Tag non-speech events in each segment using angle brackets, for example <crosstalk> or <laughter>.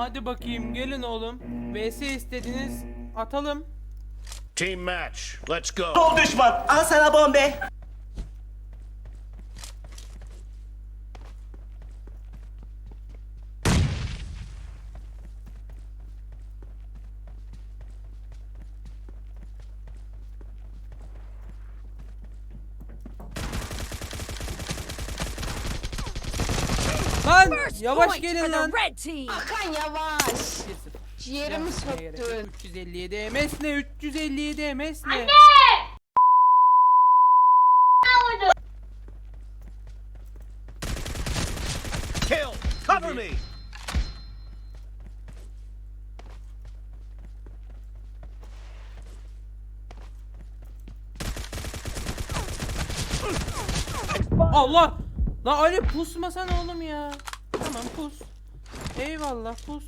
Hadi bakayım gelin oğlum. VS istediniz. Atalım. Team match. Let's go. Sol düşman. Al sana bombe. Lan First yavaş point gelin for the lan. red team. Hakan yavaş. 1-0. Ciğerimi söktün. 357 MS ne? 357 MS ne? Kill. Cover me. Allah! La Ali pusmasana oğlum ya. Tamam pus. Eyvallah pus.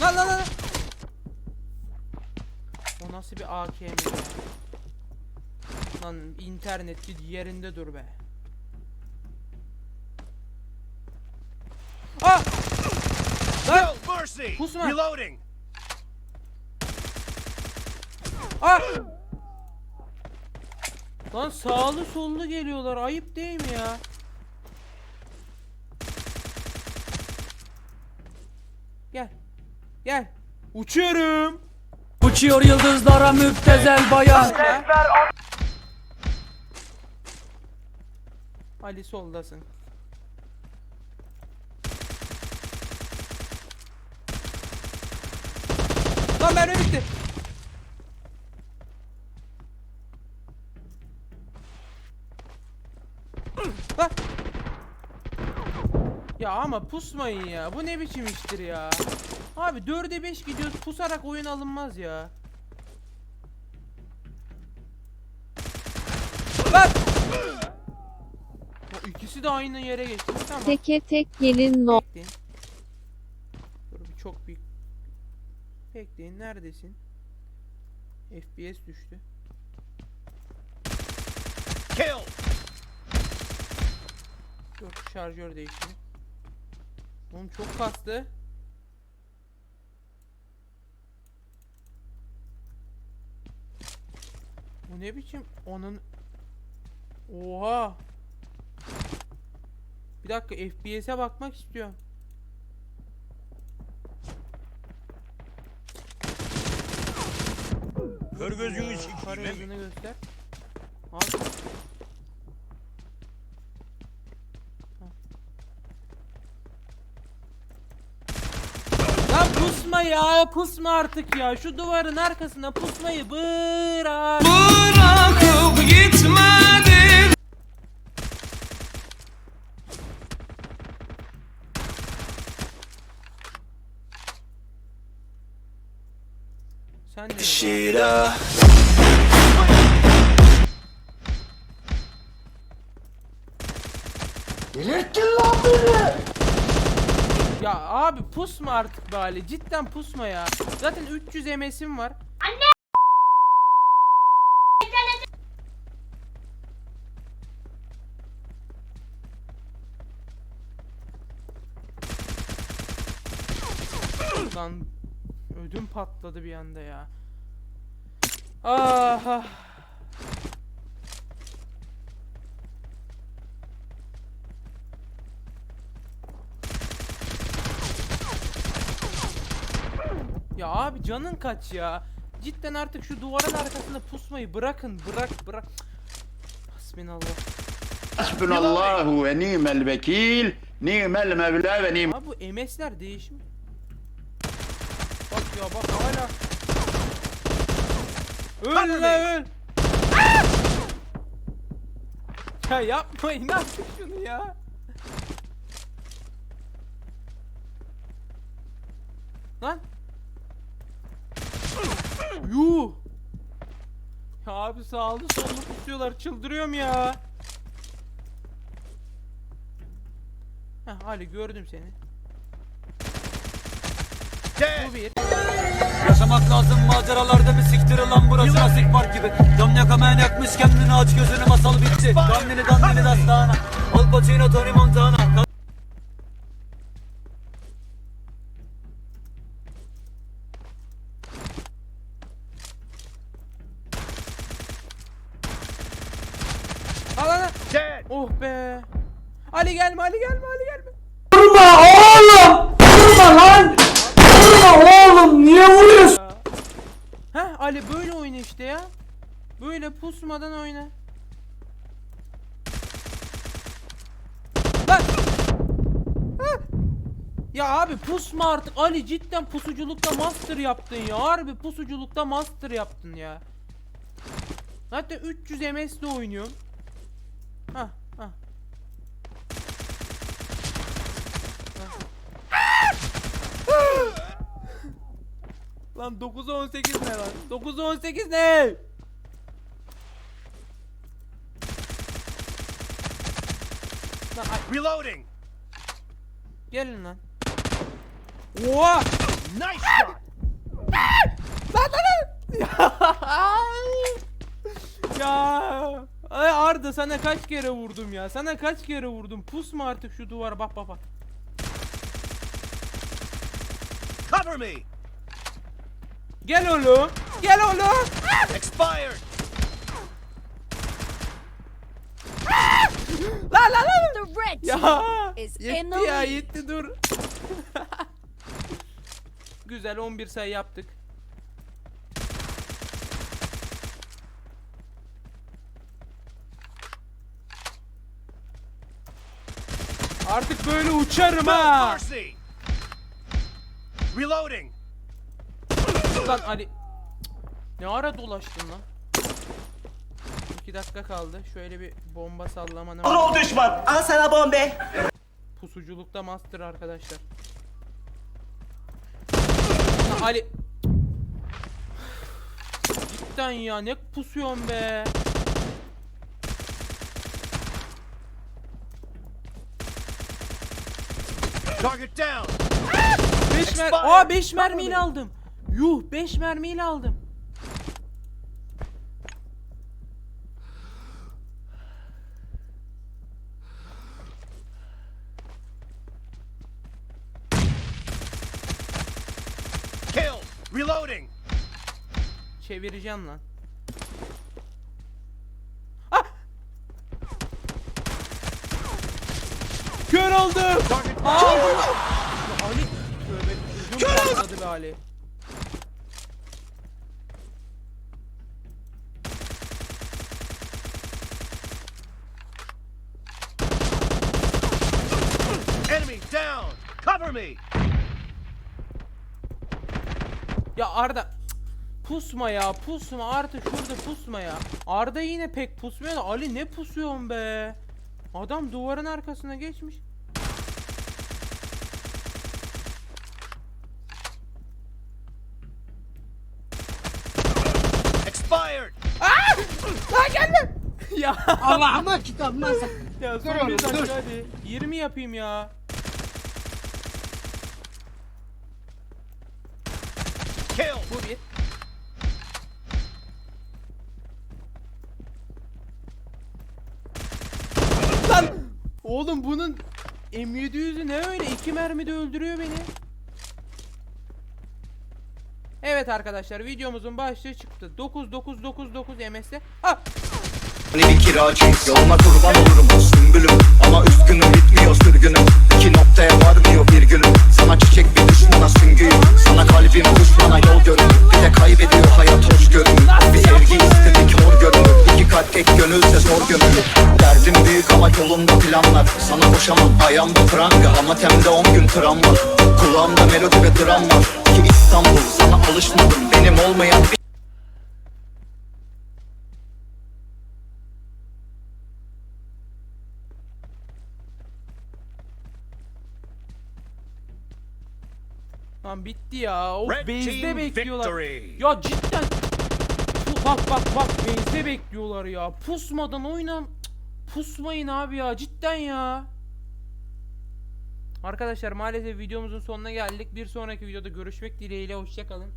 Lan lan lan. O nasıl bir AKM ya? Lan internet bir yerinde dur be. Ah! Lan! Pusma. Reloading. Ah! Lan sağlı sollu geliyorlar. Ayıp değil mi ya? Gel. Gel. Uçuyorum. Uçuyor yıldızlara müptezel bayan Ali soldasın. Lan mermi bitti. Ya ama pusmayın ya. Bu ne biçim iştir ya. Abi 4'e 5 gidiyoruz. Pusarak oyun alınmaz ya. Lan. O ikisi de aynı yere geçti. Tamam. Teke tek gelin no. Bekleyin. Dur bir çok büyük. Bekleyin neredesin? FPS düştü. Kill. Dur şarjör değişti. Oğlum çok kastı. Bu ne biçim onun Oha. Bir dakika FPS'e bakmak istiyorum. Kör gözünü Kare sikeyim. hızını göster. Al. Lan pusma ya pusma artık ya. Şu duvarın arkasına pusmayı bırak. Bırakıp gitmedin. Sen de Şira Ya abi pusma artık be Ali cidden pusma ya. Zaten 300 MS'im var. Lan ödüm patladı bir anda ya. Ah ah. Ya abi canın kaç ya? Cidden artık şu duvarın arkasında pusmayı bırakın bırak bırak. Hasbinallah. Hasbunallahu ve ni'mel vekil, ni'mel mevla ve ni'mel Abi bu MS'ler değişim. Bak ya bak hala. Öl lan öl. Ya yapmayın artık şunu ya. Lan. Yuh. Ya abi sağlı sollu tutuyorlar çıldırıyorum ya. Heh Ali gördüm seni. Bu bir. Yaşamak lazım maceralarda bir siktir lan burası Jurassic Park gibi Cam yakamayan yakmış kendini aç gözünü masal bitti Dandini dandini dastana Al Pacino Tony Montana Oh be. Ali gelme Ali gelme Ali gelme. Vurma oğlum! Vurma lan! Vurma oğlum! Niye vuruyorsun? Heh Ali böyle oyna işte ya. Böyle pusmadan oyna. Lan. Ya abi pusma artık Ali cidden pusuculukta master yaptın ya. Harbi pusuculukta master yaptın ya. Zaten 300 MS'de oynuyorsun. Hah Lan 9'a 18 ne lan? 9'a 18 ne? Lan ay, Reloading. gelin lan. Oha! Nice shot. Lan lan lan! <laughs> ya! Ay Arda sana kaç kere vurdum ya? Sana kaç kere vurdum? Pusma artık şu duvara bak bak bak. Cover me. Gel oğlum. Gel oğlum. Expired. Lan lan lan. The red Ya is in yetti the ya lead. yetti dur. <laughs> Güzel 11 sayı yaptık. Artık böyle uçarım ha. Reloading. Lan Ali. Ne ara dolaştın lan? 2 dakika kaldı. Şöyle bir bomba sallamanı Ol düşman. Al sana bombe. Pusuculukta master arkadaşlar. Ali. Cidden ya ne pusuyorsun be? Target down. 5 mer. Aa 5 mermiyle aldım. Yuh 5 mermiyle aldım. Kill. Reloading. Çevireceğim lan. Ah! Kör oldum. Ya Ali tövbe patladı be Ali. Cover me. Ya Arda pusma ya pusma artık şurada pusma ya. Arda yine pek pusmuyor da Ali ne pusuyorsun be? Adam duvarın arkasına geçmiş. Expired. Lan gelme. <laughs> ya Allah'ıma kitabıma sak. ya son oğlum, bir dakika dur. hadi. 20 yapayım ya. Kill. Bu bir. Lan! Oğlum bunun M700'ü ne öyle? iki mermide öldürüyor beni. Evet arkadaşlar videomuzun başlığı çıktı. 9999 MS'de. Ha! Hani bir kiracı Yoluna kurban olurum sümbülüm Ama üzgünüm bitmiyor sürgünüm. İki noktaya varmıyor bir günüm Sana çiçek bir düşmana süngüyüm. Sana kalbim düşmana yol görünür Bir de kaybediyor hayat hoş görünür. Bir sevgi istedik hor görünür. İki kalp tek gönülse zor gönüllü Derdim büyük ama yolumda planlar. Sana koşamam ayağımda pranga. Ama temde on gün travma Kulağımda melodi ve dram var Ki İstanbul sana alışmadım. Benim olmayan bir Lan bitti ya. Of Red base'de bekliyorlar. victory. Ya cidden. Bak bak bak base'de bekliyorlar ya. Pusmadan oynan. Pusmayın abi ya cidden ya. Arkadaşlar maalesef videomuzun sonuna geldik. Bir sonraki videoda görüşmek dileğiyle hoşçakalın.